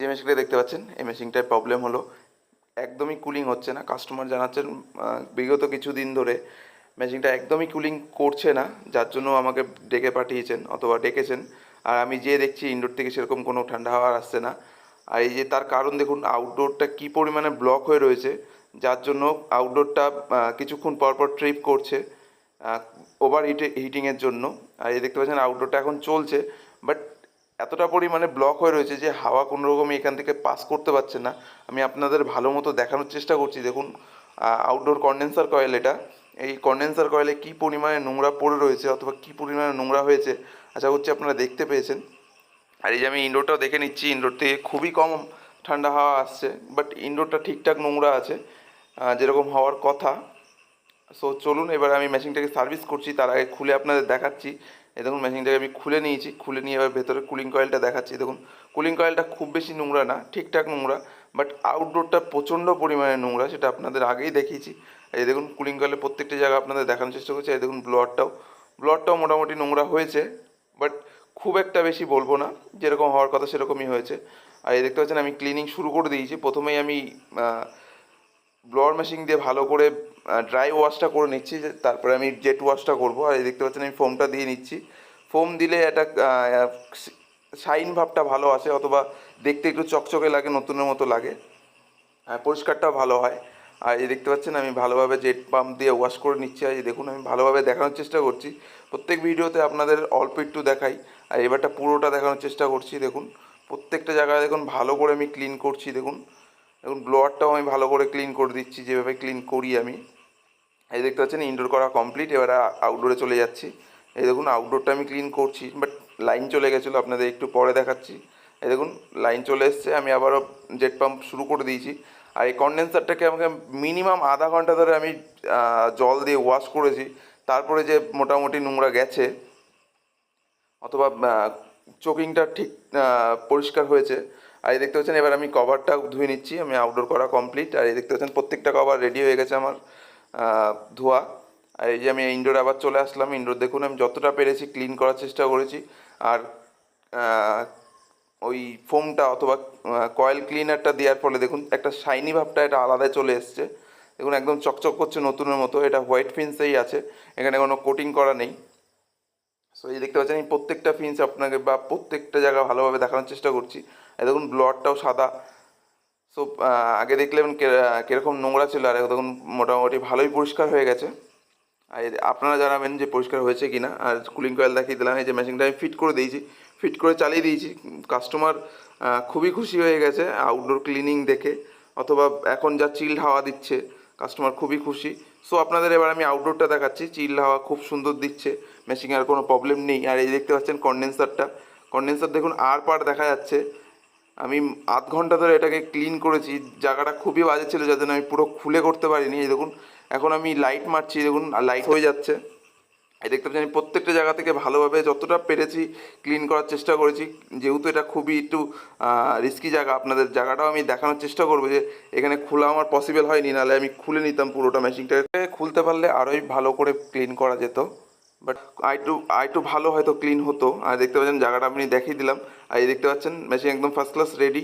যে মেশিনটা দেখতে পাচ্ছেন? এই মেশিনটায় প্রবলেম হলো। একদমই কুলিং হচ্ছে না। কাস্টমার জানাচ্ছেন বিগত কিছু দিন ধরে মেশিনটা একদমই কুলিং করছে না, যার জন্য আমাকে ডেকে পাঠিয়েছেন অথবা ডেকেছেন। আর আমি যে দেখছি ইনডোর থেকে সেরকম কোনো ঠান্ডা হাওয়া আসছে না। আর এই যে তার কারণ দেখুন আউটডোরটা কী পরিমাণে ব্লক হয়ে রয়েছে, যার জন্য আউটডোরটা কিছুক্ষণ পর পর ট্রিপ করছে ওভার হিটে হিটিংয়ের জন্য। আর এই দেখতে পাচ্ছেন আউটডোরটা এখন চলছে। বাট এতটা পরিমাণে ব্লক হয়ে রয়েছে যে হাওয়া কোনো রকমই এখান থেকে পাস করতে পারছে না। আমি আপনাদের ভালো মতো দেখানোর চেষ্টা করছি। দেখুন আউটডোর কন্ডেন্সার কয়েল এটা। এই কন্ডেন্সার কয়েলে কী পরিমাণে নোংরা পড়ে রয়েছে অথবা কী পরিমাণে নোংরা হয়েছে, আশা করছি আপনারা দেখতে পেয়েছেন। আর এই যে আমি ইনডোরটাও দেখে নিচ্ছি ইনডোর থেকে খুবই কম ঠান্ডা হাওয়া আসছে বাট ইনডোরটা ঠিকঠাক নোংরা আছে যেরকম হওয়ার কথা। সো চলুন, এবার আমি মেশিনটাকে সার্ভিস করছি, তার আগে খুলে আপনাদের দেখাচ্ছি। এই দেখুন মেশিনটাকে আমি খুলে নিয়েছি, খুলে নিয়ে এবার ভেতরে কুলিং কয়েলটা দেখাচ্ছি। দেখুন কুলিং কয়েলটা খুব বেশি নোংরা না, ঠিকঠাক নোংরা বাট আউটডোরটা প্রচণ্ড পরিমাণে নোংরা, সেটা আপনাদের আগেই দেখিয়েছি। এই দেখুন কুলিং কয়েলের প্রত্যেকটা জায়গা আপনাদের দেখানোর চেষ্টা করছি, এই দেখুন ব্লোয়ারটাও ব্লোয়ারটাও মোটামুটি নোংরা হয়েছে বাট খুব একটা বেশি বলব না, যেরকম হওয়ার কথা সেরকমই হয়েছে। আর এই দেখতে পাচ্ছেন আমি ক্লিনিং শুরু করে দিয়েছি, প্রথমেই আমি ব্লোয়ার মেশিন দিয়ে ভালো করে ড্রাই ওয়াশটা করে নিচ্ছি তারপরে আমি জেট ওয়াশটা করব। আর এই দেখতে পাচ্ছেন, আমি ফোমটা দিয়ে নিচ্ছি। ফোম দিলে একটা শাইন ভাবটা ভালো আসে, অথবা দেখতে একটু চকচকে লাগে, নতুনের মতো লাগে। আর পরিষ্কারটা ভালো হয়। আর এই দেখতে পাচ্ছেন, আমি ভালোভাবে জেট পাম্প দিয়ে ওয়াশ করে নিচ্ছি। আর দেখুন, আমি ভালোভাবে দেখানোর চেষ্টা করছি। প্রত্যেক ভিডিওতে আপনাদের অল্প একটু দেখাই। আর এবারটা পুরোটা দেখানোর চেষ্টা করছি, দেখুন। প্রত্যেকটা জায়গায় দেখুন, ভালো করে আমি ক্লিন করছি, দেখুন। দেখুন ব্লোয়ারটাও আমি ভালো করে ক্লিন করে দিচ্ছি, যেভাবে ক্লিন করি আমি। এই দেখতে পাচ্ছেন ইনডোর করা কমপ্লিট এবার আউটডোরে চলে যাচ্ছি। এই দেখুন আউটডোরটা আমি ক্লিন করছি বাট লাইন চলে গেছিল, আপনাদের একটু পরে দেখাচ্ছি। এই দেখুন লাইন চলে এসছে, আমি আবারও জেট পাম্প শুরু করে দিয়েছি। আর এই কন্ডেন্সারটাকে আমাকে মিনিমাম আধা ঘণ্টা ধরে আমি জল দিয়ে ওয়াশ করেছি। তারপরে যে মোটামুটি নোংরা গেছে, অথবা চোকিংটা ঠিক পরিষ্কার হয়েছে। আর এই দেখতে পাচ্ছেন, এবার আমি কভারটা ধুয়ে নিচ্ছি, আমি আউটডোর করা কমপ্লিট আর এই দেখতে পাচ্ছেন, প্রত্যেকটা কভার রেডি হয়ে গেছে আমার। ধোয়া। আর এই যে আমি ইনডোর আবার চলে আসলাম। ইনডোর দেখুন, আমি যতটা পেরেছি ক্লিন করার চেষ্টা করেছি। আর ওই ফোমটা অথবা কয়েল ক্লিনারটা দেওয়ার ফলে দেখুন, একটা শাইনি ভাবটা এটা আলাদা চলে এসছে। দেখুন, একদম চকচক করছে নতুনের মতো। এটা হোয়াইট ফিন্সেই আছে। এখানে কোনো কোটিং করা নেই। সো এই দেখতে পাচ্ছেন, আমি প্রত্যেকটা ফিন্স আপনাকে বা প্রত্যেকটা জায়গা ভালোভাবে দেখানোর চেষ্টা করছি। দেখুন, ব্লডটাও সাদা। সো আগে দেখলেন কীরকম নোংরা ছিল, আর তখন মোটামুটি ভালোই পরিষ্কার হয়ে গেছে। আর আপনারা জানাবেন যে পরিষ্কার হয়েছে কিনা। আর কুলিং কয়েল দেখিয়ে দিলাম, এই যে মেশিনটা আমি ফিট করে দিয়েছি। ফিট করে চালিয়ে দিয়েছি। কাস্টমার খুবই খুশি হয়ে গেছে আউটডোর ক্লিনিং দেখে। অথবা এখন যা চিল্ড হাওয়া দিচ্ছে কাস্টমার খুবই খুশি। সো আপনাদের এবার আমি আউটডোরটা দেখাচ্ছি। চিল্ড হাওয়া খুব সুন্দর দিচ্ছে মেশিনে আর কোনো প্রবলেম নেই। আর এই দেখতে পাচ্ছেন কন্ডেন্সারটা কন্ডেন্সার দেখুন আর পার দেখা যাচ্ছে। আমি আধ ঘণ্টা ধরে এটাকে ক্লিন করেছি। জায়গাটা খুবই বাজে ছিল জন্য আমি পুরো খুলে করতে পারিনি। এই দেখুন, এখন আমি লাইট মারছি দেখুন লাইট হয়ে যাচ্ছে। এই দেখতে পাচ্ছি আমি প্রত্যেকটা জায়গা থেকে ভালোভাবে যতটা পেরেছি ক্লিন করার চেষ্টা করেছি। যেহেতু এটা খুবই একটু রিস্কি জায়গা, আপনাদের জায়গাটাও আমি দেখানোর চেষ্টা করব যে, এখানে খোলা আমার পসিবল হয়নি, নাহলে আমি খুলে নিতাম পুরোটা মেশিনটাকে খুলতে পারলে আরোই ভালো করে ক্লিন করা যেত। বাট আইটু আইটু ভালো হয়তো ক্লিন হতো। আর দেখতে পাচ্ছেন জায়গাটা আপনি দেখিয়ে দিলাম। আর এই দেখতে পাচ্ছেন মেশিন একদম ফার্স্ট ক্লাস রেডি